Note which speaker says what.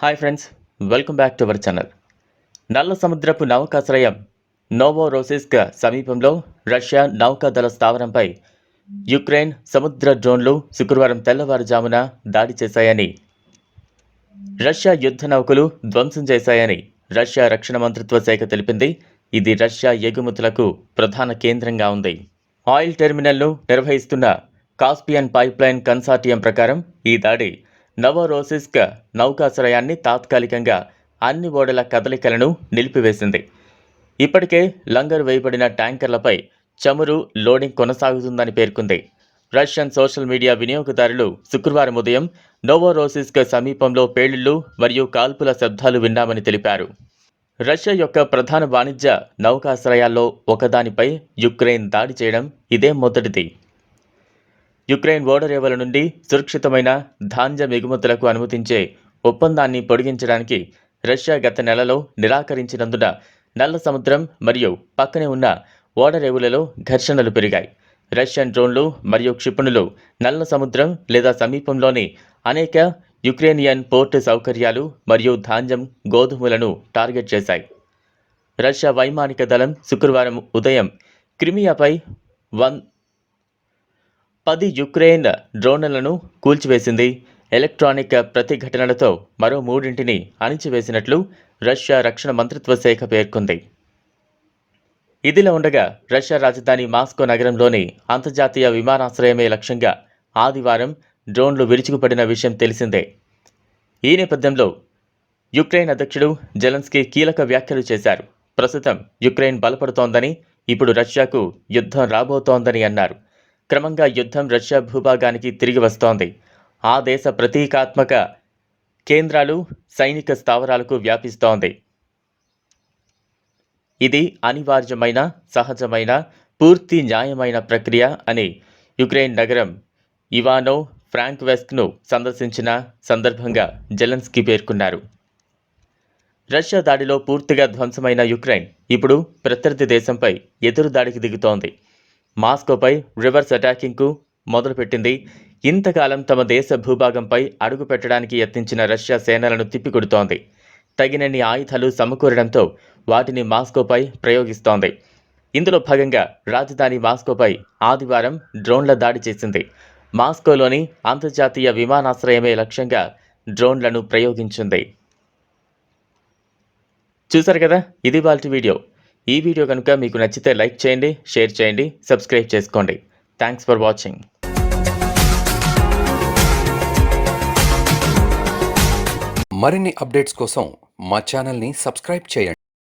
Speaker 1: Hi friends welcome back to our channel నల్ల సముద్రపు నౌకాశ్రయం Novorossiysk సమీపంలో రష్యా నౌకాదళ స్థావరంపై యుక్రెయిన్ సముద్ర డ్రోన్లు శుక్రవారం తెల్లవారుజామున దాడి చేశాయని రష్యా యుద్ధ నౌకలు ధ్వంసం చేశాయని రష్యా రక్షణ మంత్రిత్వ శాఖ తెలిపింది. ఇది రష్యా ఎగుమతులకు ప్రధాన కేంద్రంగా ఉంది. ఆయిల్ టెర్మినల్ను నిర్వహిస్తున్న కాస్పియన్ పైప్లైన్ కన్సార్టియం ప్రకారం ఈ దాడి నవరోసిస్క్ నౌకాశ్రయాన్ని తాత్కాలికంగా అన్ని ఓడల కదలికలను నిలిపివేసింది. ఇప్పటికే లంగర్ వేయబడిన ట్యాంకర్లపై చమురు లోడింగ్ కొనసాగుతుందని పేర్కొంది. రష్యన్ సోషల్ మీడియా వినియోగదారులు శుక్రవారం ఉదయం నోవోరోసిస్క్ సమీపంలో పేలుళ్ళు మరియు కాల్పుల శబ్దాలు విన్నామని తెలిపారు. రష్యా యొక్క ప్రధాన వాణిజ్య నౌకాశ్రయాల్లో ఒకదానిపై యుక్రెయిన్ దాడి చేయడం ఇదే మొదటిది. యుక్రెయిన్ ఓడరేవుల నుండి సురక్షితమైన ధాన్యం ఎగుమతులకు అనుమతించే ఒప్పందాన్ని పొడిగించడానికి రష్యా గత నెలలో నిరాకరించినందున నల్ల సముద్రం మరియు పక్కనే ఉన్న ఓడరేవులలో ఘర్షణలు పెరిగాయి. రష్యన్ డ్రోన్లు మరియు క్షిపణులు నల్ల సముద్రం లేదా సమీపంలోని అనేక యుక్రేనియన్ పోర్టు సౌకర్యాలు మరియు ధాన్యం గోధుమలను టార్గెట్ చేశాయి. రష్యా వైమానిక దళం శుక్రవారం ఉదయం క్రిమియాపై వన్ పది యుక్రెయిన్ డ్రోన్లను కూల్చివేసింది. ఎలక్ట్రానిక్ ప్రతిఘటనలతో మరో మూడింటిని అణిచివేసినట్లు రష్యా రక్షణ మంత్రిత్వ శాఖ పేర్కొంది. ఇదిలా ఉండగా రష్యా రాజధాని మాస్కో నగరంలోని అంతర్జాతీయ విమానాశ్రయమే లక్ష్యంగా ఆదివారం డ్రోన్లు విరుచుకుపడిన విషయం తెలిసిందే. ఈ నేపథ్యంలో యుక్రెయిన్ అధ్యక్షుడు జెలెన్స్కీ కీలక వ్యాఖ్యలు చేశారు. ప్రస్తుతం యుక్రెయిన్ బలపడుతోందని ఇప్పుడు రష్యాకు యుద్ధం రాబోతోందని అన్నారు. క్రమంగా యుద్ధం రష్యా భూభాగానికి తిరిగి వస్తోంది. ఆ దేశ ప్రతీకాత్మక కేంద్రాలు సైనిక స్థావరాలకు వ్యాపిస్తోంది. ఇది అనివార్యమైన సహజమైన పూర్తి న్యాయమైన ప్రక్రియ అని యుక్రెయిన్ నగరం ఇవానో ఫ్రాంక్ వెస్క్ను సందర్శించిన సందర్భంగా జెలెన్స్కీ పేర్కొన్నారు. రష్యా దాడిలో పూర్తిగా ధ్వంసమైన యుక్రెయిన్ ఇప్పుడు ప్రత్యర్థి దేశంపై ఎదురు దాడికి దిగుతోంది. మాస్కోపై రివర్స్ అటాకింగ్కు మొదలుపెట్టింది. ఇంతకాలం తమ దేశ భూభాగంపై అడుగు పెట్టడానికి యత్నించిన రష్యా సేనలను తిప్పికొడుతోంది. తగినన్ని ఆయుధాలు సమకూరడంతో వాటిని మాస్కోపై ప్రయోగిస్తోంది. ఇందులో భాగంగా రాజధాని మాస్కోపై ఆదివారం డ్రోన్ల దాడి చేసింది. మాస్కోలోని అంతర్జాతీయ విమానాశ్రయమే లక్ష్యంగా డ్రోన్లను ప్రయోగించింది. చూశారు కదా? ఇది వాళ్ళ వీడియో. ఈ వీడియో కనుక మీకు నచ్చితే లైక్ చేయండి షేర్ చేయండి సబ్స్క్రైబ్ చేసుకోండి. థ్యాంక్స్ ఫర్ వాచింగ్
Speaker 2: మరిన్ని అప్డేట్స్ కోసం మా ఛానల్ని సబ్స్క్రైబ్ చేయండి.